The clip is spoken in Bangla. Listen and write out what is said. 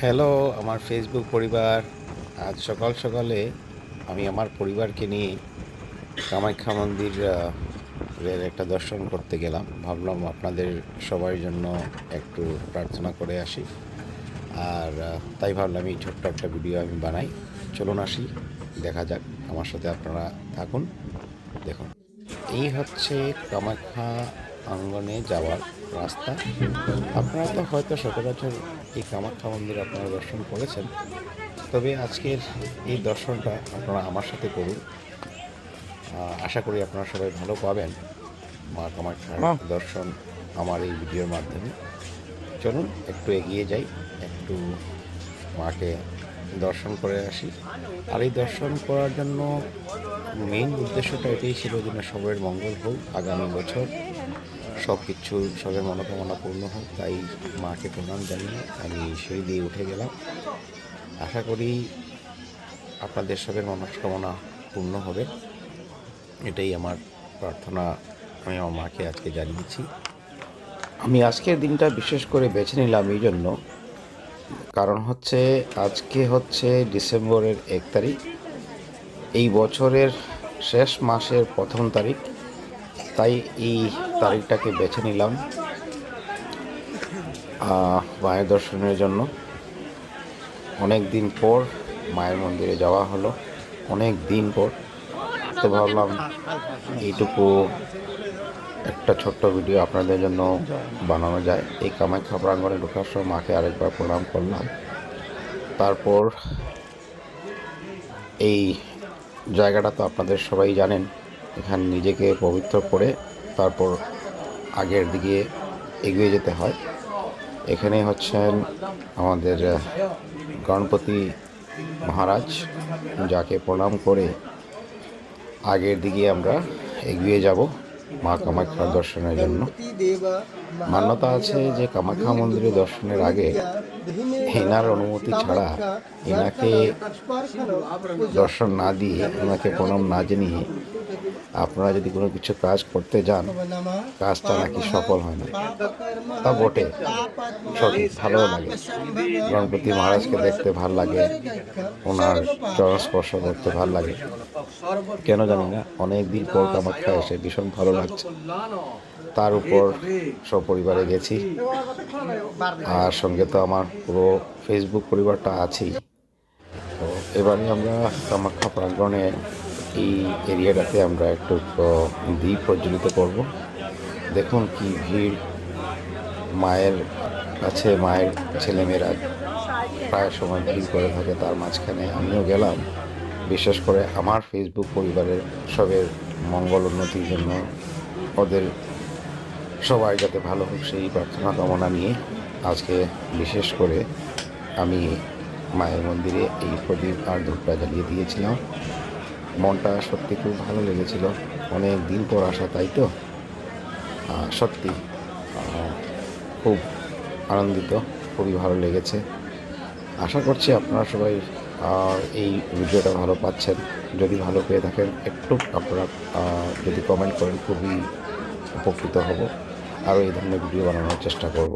হ্যালো আমার ফেসবুক পরিবার। আজ সকাল সকালে আমি আমার পরিবারকে নিয়ে কামাখ্যা মন্দির একটা দর্শন করতে গেলাম। ভাবলাম আপনাদের সবার জন্য একটু প্রার্থনা করে আসি। আর তাই ভাবলাম এই ছোট্ট একটা ভিডিও আমি বানাই। চলুন আসি, দেখা যাক, আমার সাথে আপনারা থাকুন। দেখুন, এই হচ্ছে কামাখ্যা অঙ্গনে যাওয়ার রাস্তা। আপনারা তো হয়তো সচরাচর এই কামাখ্যা মন্দির আপনারা দর্শন করেছেন। তবে আজকের এই দর্শনটা আপনারা আমার সাথে করুন। আশা করি আপনারা সবাই ভালো পাবেন। মা কামাখ্যার দর্শন আমার এই ভিডিওর মাধ্যমে। চলুন একটু এগিয়ে যাই একটু মাকে দর্শন করে আসি। আর এই দর্শন করার জন্য মেইন উদ্দেশ্যটা এটাই ছিল যে না সবার মঙ্গল হোক আগামী বছর। সব কিছু সবের মনোকামনা পূর্ণ হোক, তাই মাকে প্রণাম জানিয়ে আমি সিঁড়ি দিয়ে উঠে গেলাম। আশা করি আপনাদের সবের মনস্কামনা পূর্ণ হবে। এটাই আমার প্রার্থনা, আমি আমার মাকে আজকে জানিয়েছি। আমি আজকের দিনটা বিশেষ করে বেছে নিলাম এই জন্য। কারণ হচ্ছে, আজকে হচ্ছে ডিসেম্বরের এক তারিখ। এই বছরের শেষ মাসের প্রথম তারিখ। তাই এই তারিখটাকে বেছে নিলাম মায়ের দর্শনের জন্য। অনেক দিন পর মায়ের মন্দিরে যাওয়া হলো, অনেক দিন পর। তো ভাবলাম এইটুকু একটা ছোট্ট ভিডিও আপনাদের জন্য বানানো যায়। এই কামাখ্যা প্রাঙ্গণে ঢোকার সময় মাকে আরেকবার প্রণাম করলাম। তারপর এই জায়গাটা তো আপনাদের সবাই জানেন এখানে নিজেকে পবিত্র করে তারপর আগের দিকে এগিয়ে যেতে হয়। এখানে হচ্ছেন আমাদের গণপতি মহারাজ, যাকে প্রণাম করে আগের দিকে আমরা এগিয়ে যাব মা কামাখ্যা দর্শনের জন্য। মান্যতা আছে যে কামাখ্যা মন্দিরে দর্শনের আগে এনার অনুমতি ছাড়া এনাকে দর্শন না দিয়ে ওনাকে প্রণাম না জানিয়ে আপনারা যদি কোনো কিছু কাজ করতে যান, কাজটা নাকি সফল হয় না। তা বটে। সঠিক, ভালো লাগে। গণপতি মহারাজকে দেখতে ভালো লাগে। ওনার চরণ স্পর্শ করতে ভালো লাগে। কেন জানি না, অনেক দিন পর কামাখ্যা এসে ভীষণ ভালো লাগছে। তার উপর সপরিবারে গেছি। আর সঙ্গে তো আমার পুরো ফেসবুক পরিবারটা আছেই। তো এবারে আমরা কামাখ্যা প্রাঙ্গণে এই এরিয়াটাতে আমরা একটু দ্বীপ প্রজ্বলিত করব। দেখুন কি ভিড়। মায়ের কাছে মায়ের ছেলেমেয়েরা প্রায় সময় ভিড় করে থাকে তার মাঝখানে। আমিও গেলাম। বিশেষ করে আমার ফেসবুক পরিবারের সবের মঙ্গল উন্নতির জন্য ওদের সবাই যাতে ভালো হোক সেই প্রার্থনা কামনা নিয়ে আজকে বিশেষ করে আমি মায়ের মন্দিরে এই প্রদীপ আর ধূপটা জ্বালিয়ে দিয়েছিলাম। মনটা সত্যি খুব ভালো লেগেছিল। অনেক দিন পর আসা, তাই তো? সত্যি খুব আনন্দিত, খুবই ভালো লেগেছে। আশা করছি আপনারা সবাই এই ভিডিওটা ভালো পাচ্ছেন। যদি ভালো পেয়ে থাকেন, একটু আপনারা যদি কমেন্ট করেন, খুবই উপকৃত হব। আরও এই ধরনের ভিডিও বানানোর চেষ্টা করব।